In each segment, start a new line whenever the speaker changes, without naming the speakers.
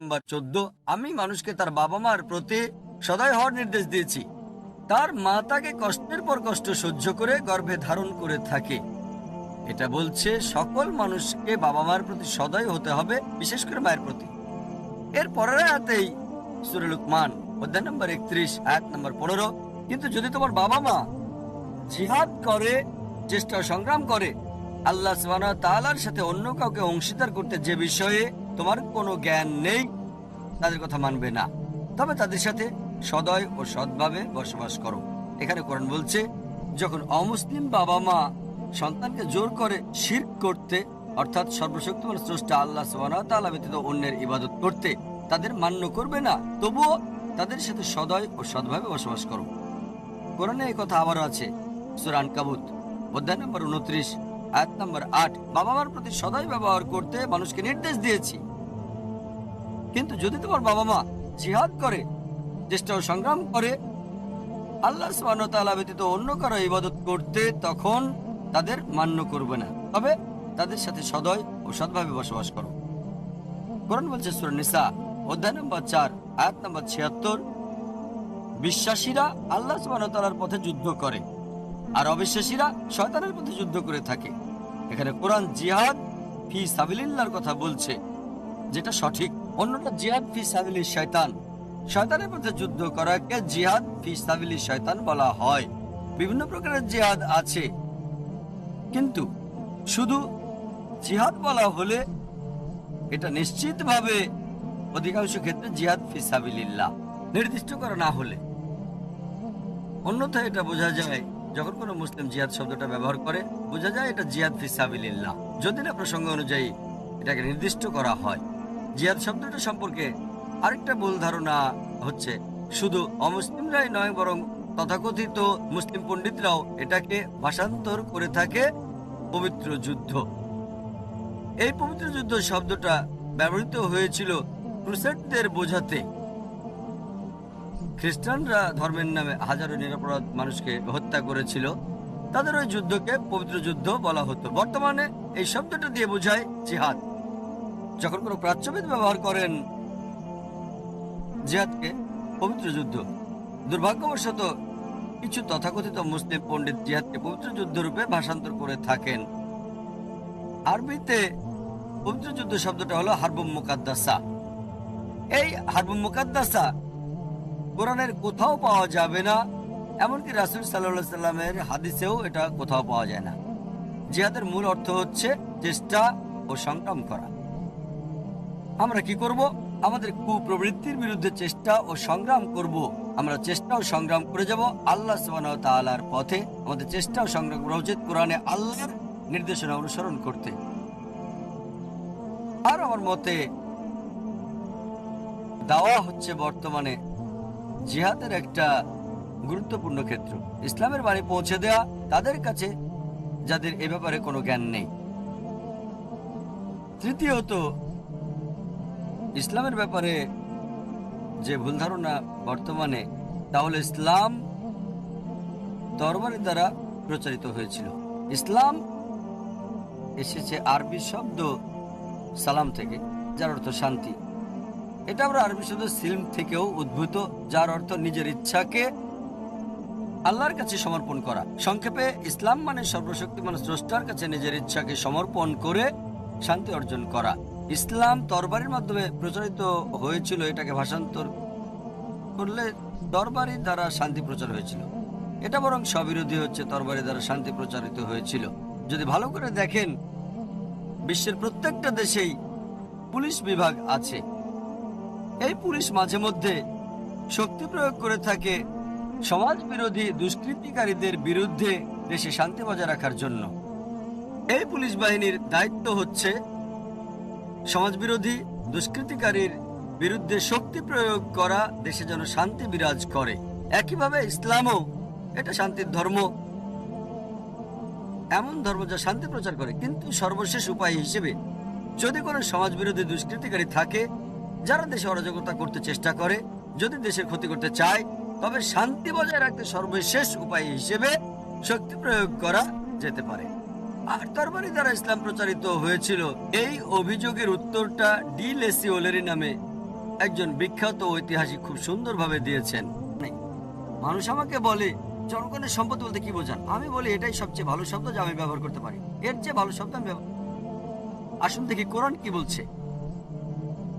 নম্বর চোদ্দ, আমি মানুষকে তার বাবা মার প্রতি সদয় হওয়ার নির্দেশ দিয়েছি। তার মা তাকে কষ্টের পর কষ্ট সহ্য করে গর্ভে ধারণ করে থাকে। এটা বলছে সকল মানুষকে বাবা মার প্রতি সদয় হতে হবে, বিশেষ করে মায়ের প্রতি। এর পরের হাতেই সুরে লুকমান, অধ্যায় নম্বর একত্রিশ এক নম্বর পনেরো, কিন্তু যদি তোমার বাবা মা জিহাদ করে, চেষ্টা সংগ্রাম করে, আল্লাহ ওয়া সাথে অন্য কাউকে অংশীদার করতে যে বিষয়ে তোমার কোনো জ্ঞান নেই, তাদের কথা মানবে না। তবে তাদের সাথে সদয় ও সৎভাবে বসবাস করো। এখানে কোরআন বলছে, যখন অমুসলিম বাবা মা সন্তানকে জোর করে শির করতে, অর্থাৎ সর্বশক্তিমান স্রষ্টা আল্লাহ ব্যতীত অন্যের ইবাদত করতে তাদের মান্য করবে না, তবুও তাদের সাথে সদয় ও সৎভাবে বসবাস করো। কোরআনে এই কথা আবারও আছে সুরান কাবুত অধ্যায় নম্বর উনত্রিশ, আয়াত নম্বর আট। বাবা মার প্রতি সদয় ব্যবহার করতে মানুষকে নির্দেশ দিয়েছি। কিন্তু যদি তোমার বাবা মা জিহাদ করে, চেষ্টা সংগ্রাম করে, আল্লাহ ব্যতীত অন্য কারও ইবাদত করতে তখন তাদের মান্য করবে না। তবে তাদের সাথে সদয় ও সৎভাবে বসবাস করো। কোরআন বলছে সূরা নিসা, অধ্যায় নম্বর চার, আয়াত নম্বর ছিয়াত্তর, বিশ্বাসীরা আল্লাহ তাআলার পথে যুদ্ধ করে, আর অবিশ্বাসীরা শয়তানের পথে যুদ্ধ করে থাকে। এখানে কোরআন জিহাদ ফি সাবিলিল্লাহর কথা বলছে, যেটা সঠিক। অন্যটা জিহাদ ফি সাবিলি শয়তান। শয়তানের পথে যুদ্ধ করাকে জিহাদ ফি সাবিলি শয়তান বলা হয়। বিভিন্ন প্রকারের জিহাদ আছে। কিন্তু শুধু জিহাদ বলা হলে এটা নিশ্চিতভাবে অধিকাংশ ক্ষেত্রে জিহাদ ফি সাবিলিল্লাহ নির্দিষ্ট করা না হলে। অন্যথায় এটা বোঝা যায়, যখন কোনো মুসলিম জিহাদ শব্দটা ব্যবহার করে, বোঝা যায় এটা জিহাদ ফি সাবিলিল্লাহ। যদি না প্রসঙ্গ অনুযায়ী এটাকে নির্দিষ্ট করা হয়। জিহাদ শব্দটা সম্পর্কে আরেকটা ভুল ধারণা হচ্ছে, শুধু অমুসলিমরাই নয়, বরং তথাকথিত মুসলিম পণ্ডিতরাও এটাকে ভাষান্তর করে থাকে পবিত্র যুদ্ধ। এই পবিত্র যুদ্ধ শব্দটা ব্যবহৃত হয়েছিল ক্রুসেডদের বোঝাতে। খ্রিস্টানরা ধর্মের নামে হাজারো নিরাপরাধ মানুষকে হত্যা করেছিল। তাদের ওই যুদ্ধকে পবিত্র যুদ্ধ বলা হতো। বর্তমানে এই শব্দটা দিয়ে বোঝায় জিহাদ। যখন কোনো প্রাচ্যবিদ ব্যবহার করেন জিহাদকে পবিত্র যুদ্ধ, দুর্ভাগ্যবশত কিছু তথাকথিত মুসলিম পণ্ডিত জিহাদকে পবিত্র যুদ্ধ রূপে ভাষান্তর করে থাকেন। আরবিতে পবিত্র যুদ্ধ শব্দটা হলো হারবুম মুকাদ্দাসা। এই হারবুম মুকাদ্দাসা কোরআনের কোথাও পাওয়া যাবে না, এমনকি রাসুল সাল্লাহ সাল্লামের হাদিসেও এটা কোথাও পাওয়া যায় না। জিহাদের মূল অর্থ হচ্ছে চেষ্টা ও সংগ্রাম করা। আমরা কি করব? আমাদের কুপ্রবৃত্তির বিরুদ্ধে চেষ্টা ও সংগ্রাম করব। আমরা চেষ্টা ও সংগ্রাম করে যাব আল্লাহ তাআলার পথে। আমাদের চেষ্টা ও সংগ্রাম করা উচিত কোরআনে আল্লাহর নির্দেশনা অনুসরণ করতে। আর আমার মতে, দাওয়া হচ্ছে বর্তমানে জিহাদের একটা গুরুত্বপূর্ণ ক্ষেত্র। ইসলামের বাড়ি পৌঁছে দেওয়া তাদের কাছে যাদের এ ব্যাপারে কোনো জ্ঞান নেই। তৃতীয়ত ইসলামের ব্যাপারে যে ভুল ধারণা বর্তমানে তাহলে ইসলাম দরবারের দ্বারা প্রচারিত হয়েছিল। ইসলাম এসেছে আরবি শব্দ সালাম থেকে, যার অর্থ শান্তি। এটা আমরা আরবি শব্দ সিলম থেকেও উদ্ভূত, যার অর্থ নিজের ইচ্ছাকে আল্লাহর কাছে সমর্পণ করা। সংক্ষেপে, ইসলাম মানে সর্বশক্তিমান স্রষ্টার কাছে নিজের ইচ্ছাকে সমর্পণ করে শান্তি অর্জন করা। ইসলাম তরবারির মাধ্যমে প্রচারিত হয়েছিল এটাকে ভাষান্তর করলে দরবারি দ্বারা শান্তি প্রচার হয়েছিল। এটা বরং স্ববিরোধী হচ্ছে তরবারি দ্বারা শান্তি প্রচারিত হয়েছিল। যদি ভালো করে দেখেন, বিশ্বের প্রত্যেকটা দেশেই পুলিশ বিভাগ আছে। এই পুলিশ মাঝে মধ্যে শক্তি প্রয়োগ করে থাকে সমাজ বিরোধী দুষ্কৃতিকারীদের বিরুদ্ধে দেশে শান্তি বজায় রাখার জন্য। এই পুলিশ বাহিনীর দায়িত্ব হচ্ছে সমাজবিরোধী দুষ্কৃতিকারীর বিরুদ্ধে শক্তি প্রয়োগ করা দেশে যেন শান্তি বিরাজ করে। একইভাবে ইসলামও এটা শান্তির ধর্ম। এমন ধর্ম যা শান্তি প্রচার করে, কিন্তু সর্বশেষ উপায় হিসেবে যদি কোনো সমাজবিরোধী দুষ্কৃতিকারী থাকে, যারা দেশে অরাজকতা করতে চেষ্টা করে, যদি দেশের ক্ষতি করতে চায়, তবে শান্তি বজায় রাখতে সর্বশেষ উপায় হিসেবে শক্তি প্রয়োগ করা যেতে পারে। আর দ্বারা ইসলাম প্রচারিত হয়েছিল, এই অভিযোগের উত্তরটা ডি লেসি ওলেরি নামে একজন বিখ্যাত ঐতিহাসিক খুব সুন্দরভাবে দিয়েছেন। মানুষ আমাকে বলে, জনগণের সম্পদ বলতে কি বোঝান? আমি বলি, এটাই সবচেয়ে ভালো শব্দ যা আমি ব্যবহার করতে পারি। এর চেয়ে ভালো শব্দ আমি আসুন দেখি কোরআন কি বলছে।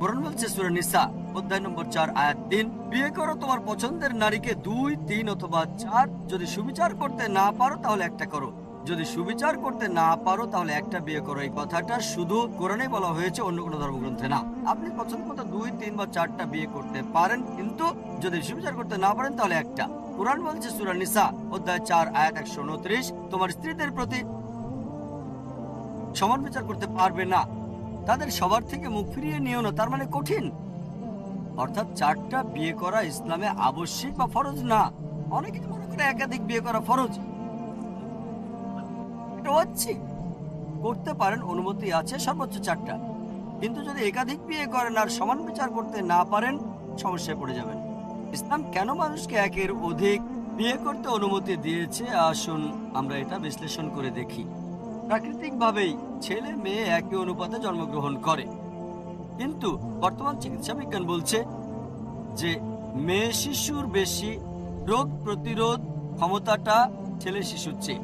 কোরআন বলছে সুরা নিসা, অধ্যায় নম্বর চার, আয়াত তিন, বিয়ে করো তোমার পছন্দের নারীকে দুই, তিন অথবা চার, যদি সুবিচার করতে না পারো তাহলে একটা করো। যদি সুবিচার করতে না পারো, তাহলে একটা বিয়ে করো। এই কথাটা শুধু কোরআনে বলা হয়েছে, অন্য কোনো ধর্মগ্রন্থে না। আপনি পছন্দ মতো দুই, তিন বা চারটা বিয়ে করতে পারেন, কিন্তু যদি সুবিচার করতে না পারেন, তাহলে একটা। কোরআন বলছে, সুরা নিসা, অধ্যায় চার, আয়াত একশো উনত্রিশ, তোমার স্ত্রীদের প্রতি সমান বিচার করতে পারবে না। তাদের সবার থেকে মুখ ফিরিয়ে নিও না, তার মানে কঠিন। অর্থাৎ চারটা বিয়ে করা ইসলামে আবশ্যিক বা ফরজ না। অনেকে মনে করে একাধিক বিয়ে করা ফরজ। হচ্ছে। করতে পারেন অনুমতি আছে সর্বোচ্চ চারটা। কিন্তু যদি একাধিক বিয়ে করেন আর সমান বিচার করতে না পারেন, সমস্যায় পড়ে যাবেন। ইসলাম কেন মানুষকে একের অধিক বিয়ে করতে অনুমতি দিয়েছে? আসুন আমরা এটা বিশ্লেষণ করে দেখি। প্রাকৃতিকভাবেই ছেলে মেয়ে একই অনুপাতে জন্মগ্রহণ করে। কিন্তু বর্তমান চিকিৎসা বিজ্ঞান বলছে যে মেয়ে শিশুর বেশি রোগ প্রতিরোধ ক্ষমতাটা ছেলে শিশুর চেয়ে।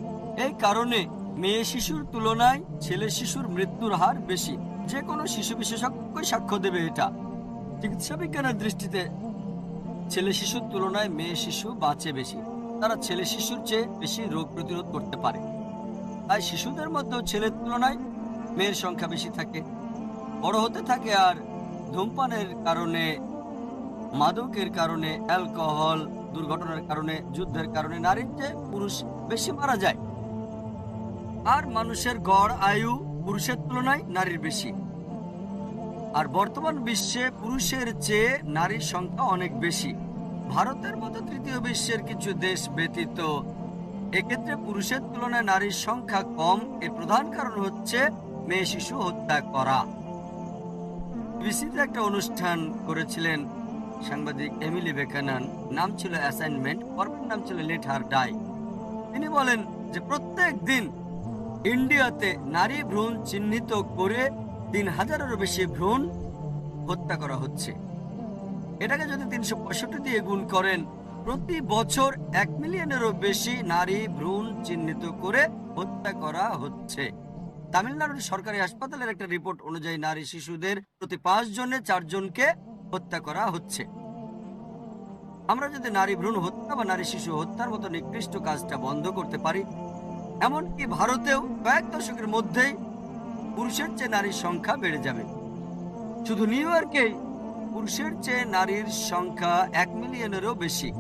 এই কারণে মেয়ে শিশুর তুলনায় ছেলে শিশুর মৃত্যুর হার বেশি। যে কোনো শিশু বিশেষজ্ঞই সাক্ষ্য দেবে এটা। চিকিৎসা বিজ্ঞানের দৃষ্টিতে ছেলে শিশুর তুলনায় মেয়ে শিশু বাঁচে বেশি। তারা ছেলে শিশুর চেয়ে বেশি রোগ প্রতিরোধ করতে পারে। তাই শিশুদের মধ্যেও ছেলের তুলনায় মেয়ের সংখ্যা বেশি থাকে। বড় হতে থাকে আর ধূমপানের কারণে, মাদকের কারণে, অ্যালকোহল দুর্ঘটনার কারণে, যুদ্ধের কারণে নারীর চেয়ে পুরুষ বেশি মারা যায়। আর মানুষের গড়, আয়ু পুরুষের তুলনায় নারীর বেশি। আর বর্তমান বিশ্বে পুরুষের চেয়ে নারীর সংখ্যা অনেক বেশি। ভারতের মতো তৃতীয় বিশ্বের কিছু দেশ ব্যতীত, এক্ষেত্রে পুরুষের তুলনায় নারীর সংখ্যা কম। এর প্রধান কারণ হচ্ছে মেয়ে শিশু হত্যা করা। একটা অনুষ্ঠান করেছিলেন সাংবাদিক এমিলি বেকানান। নাম ছিল অ্যাসাইনমেন্ট পর্বের নাম ছিল লেট হার ডাই। তিনি বলেন যে প্রত্যেক দিন ইন্ডিয়াতে নারী ভ্রূণ চিহ্নিত করে তিন হাজারেরও বেশি ভ্রূণ হত্যা করা হচ্ছে। এটাকে যদি তিনশো পঁয়ষট্টি দিয়ে গুণ করেন, প্রতি বছর এক মিলিয়নেরও বেশি নারী ভ্রূণ চিহ্নিত করে হত্যা করা হচ্ছে। তামিলনাড়ুর সরকারি হাসপাতালের একটা রিপোর্ট অনুযায়ী নারী শিশুদের প্রতি পাঁচ জনে চারজনকে হত্যা করা হচ্ছে। আমরা যদি নারী ভ্রূণ হত্যা বা নারী শিশু হত্যার মতো নিকৃষ্ট কাজটা বন্ধ করতে পারি এমনকি ভারতেও কয়েক দশকের মধ্যেই পুরুষের চেয়ে নারীর সংখ্যা বেড়ে যাবে। শুধু নিউ ইয়র্কেই পুরুষের চেয়ে নারীর সংখ্যা এক মিলিয়নেরও বেশি।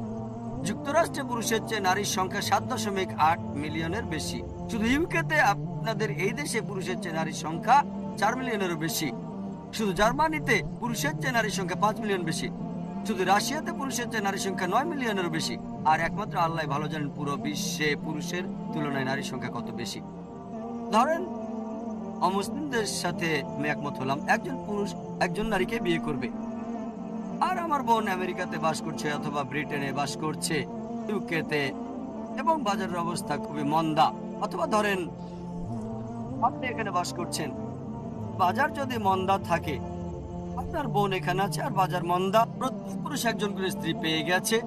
যুক্তরাষ্ট্রে পুরুষের চেয়ে নারীর সংখ্যা সাত দশমিক আট মিলিয়নের বেশি। শুধু ইউকেতে আপনাদের এই দেশে পুরুষের চেয়ে নারীর সংখ্যা চার মিলিয়নেরও বেশি। শুধু জার্মানিতে পুরুষের চেয়ে নারীর সংখ্যা পাঁচ মিলিয়ন বেশি। শুধু রাশিয়াতে পুরুষের চেয়ে নারী সংখ্যা নয় মিলিয়নেরও বেশি, আর একমাত্র আল্লাহ ভালো জানেন পুরো বিশ্বে পুরুষের তুলনায় নারীর সংখ্যা কত বেশি। ধরেন, অমুসলিমদের সাথে আমি একমত হলাম, একজন পুরুষ একজন নারীকে বিয়ে করবে। আর আমার বোন আমেরিকাতে বাস করছে অথবা ব্রিটেনে বাস করছে, ইউকেতে, এবং বাজারের অবস্থা খুবই মন্দা। অথবা ধরেন, আপনি এখানে বাস করছেন, বাজার যদি মন্দা থাকে আপনার বোন এখানে আছে আর বাজার মন্দা। প্রত্যেক পুরুষ একজন করে স্ত্রী পেয়ে গেছে।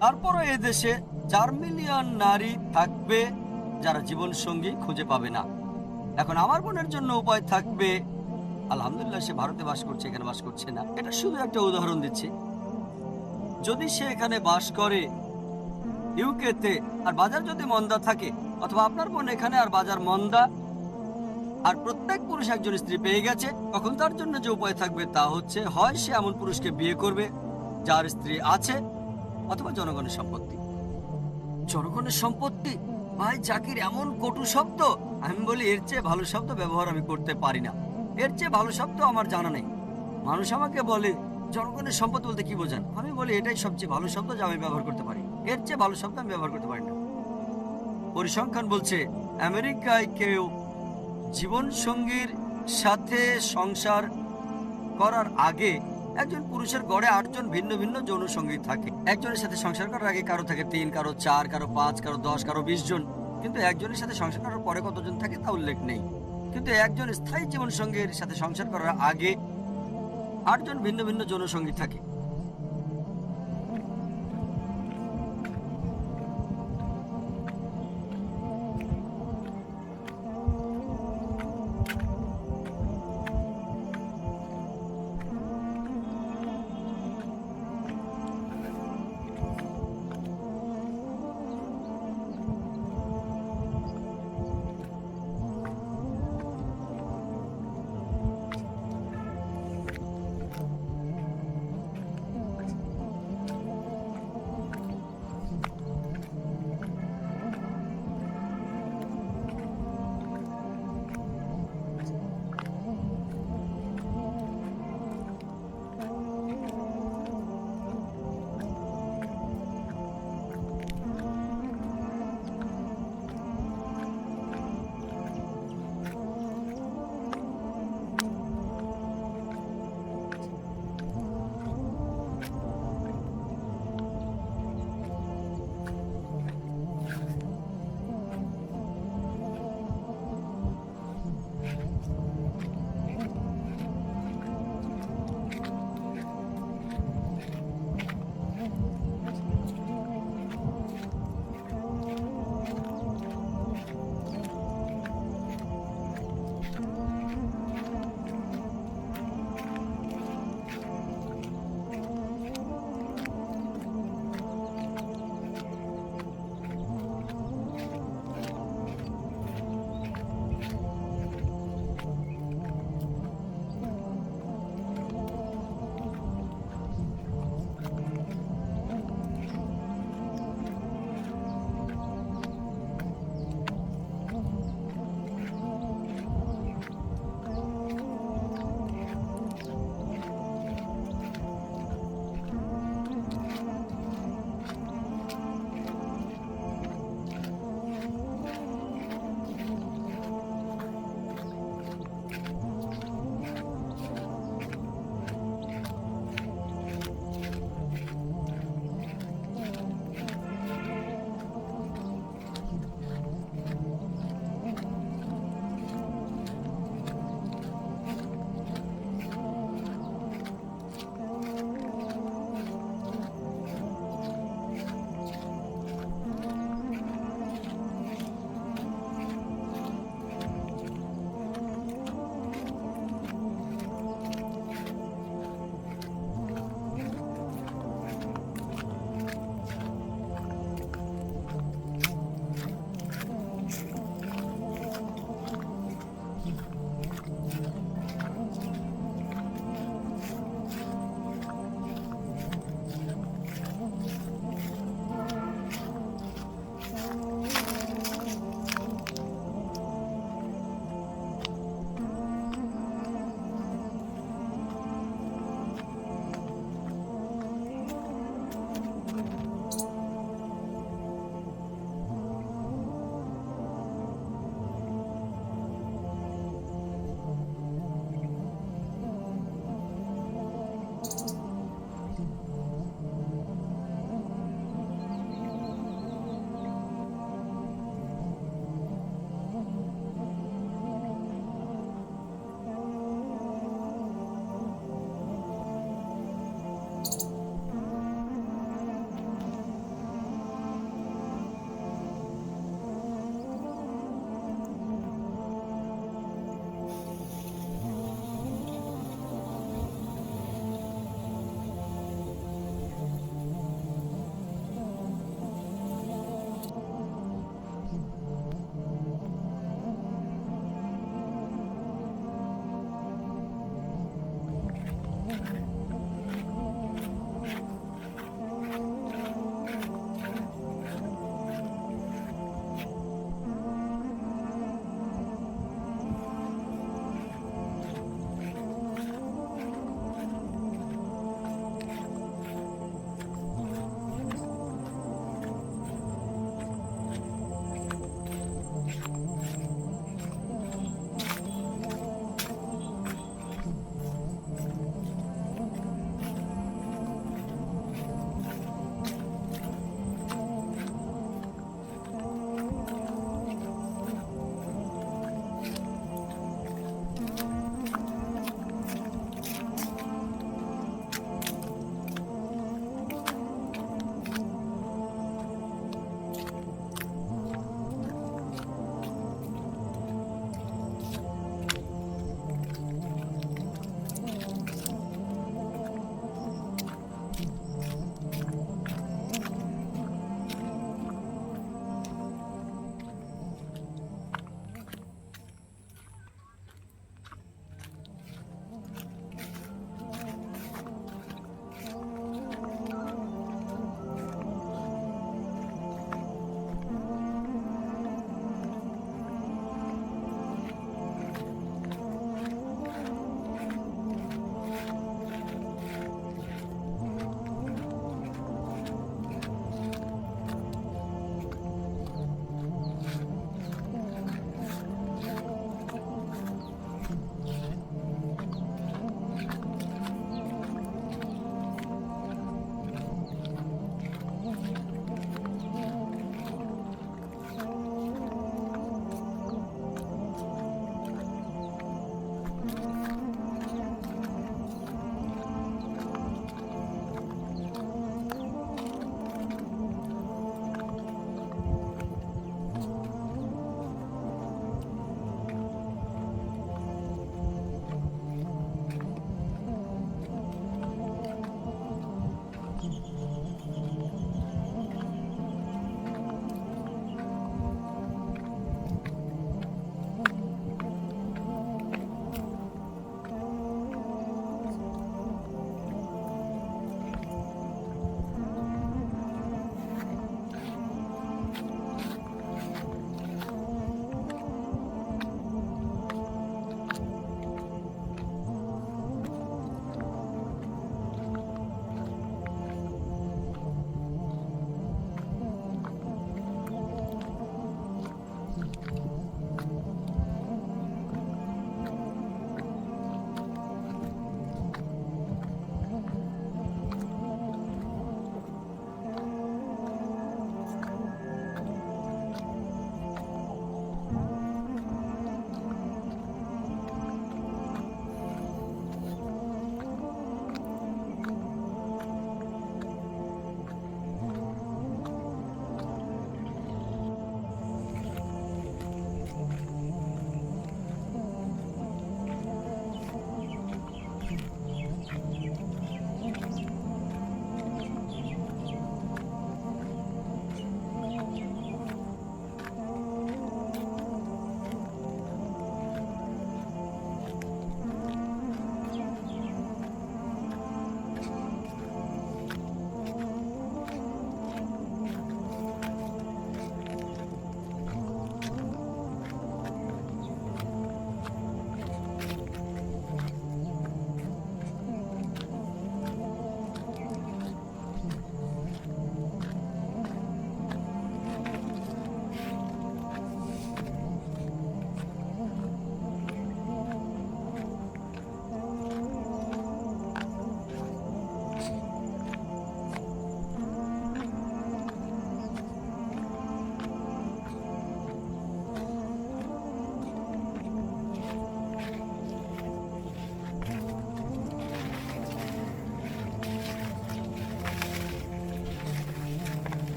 তারপরও এ দেশে চার মিলিয়ন নারী থাকবে যারা জীবন সঙ্গী খুঁজে পাবে না। এখন আমার বোনের জন্য উপায় থাকবে। আলহামদুলিল্লাহ, সে ভারতে বাস করছে, এখানে বাস করছে না। এটা শুধু একটা উদাহরণ দিচ্ছি। যদি সে এখানে বাস করে ইউকেতে আর বাজার যদি মন্দা থাকে, অথবা আপনার বোন এখানে আর বাজার মন্দা আর প্রত্যেক পুরুষ একজন স্ত্রী পেয়ে গেছে তখন তার জন্য যে উপায় থাকবে তা হচ্ছে, হয় সে এমন পুরুষকে বিয়ে করবে, যার স্ত্রী আছে, অথবা জনগণের সম্পত্তি। জনগণের সম্পত্তি? ভাই, জাকির, এমন কটু শব্দ? আমি বলি, এর চেয়ে ভালো শব্দ ব্যবহার আমি করতে পারি না। এর চেয়ে ভালো শব্দ আমার জানা নেই। মানুষ আমাকে বলে, জনগণের সম্পদ বলতে কি বোঝান? আমি বলি, এটাই সবচেয়ে ভালো শব্দ যা আমি ব্যবহার করতে পারি। এর চেয়ে ভালো শব্দ আমি ব্যবহার করতে পারি না। পরিসংখ্যান বলছে, আমেরিকায় কেউ জীবন সঙ্গীর সাথে সংসার করার আগে একজন পুরুষের গড়ে আটজন ভিন্ন ভিন্ন যৌন সঙ্গী থাকে। একজনের সাথে সংসার করার আগে কারও থাকে তিন, কারও চার, কারও পাঁচ, কারও দশ, কারও বিশ জন। কিন্তু একজনের সাথে সংসার করার পরে কতজন থাকে তা উল্লেখ নেই। কিন্তু একজন স্থায়ী জীবন সঙ্গীর সাথে সংসার করার আগে আটজন ভিন্ন ভিন্ন যৌনসঙ্গী থাকে।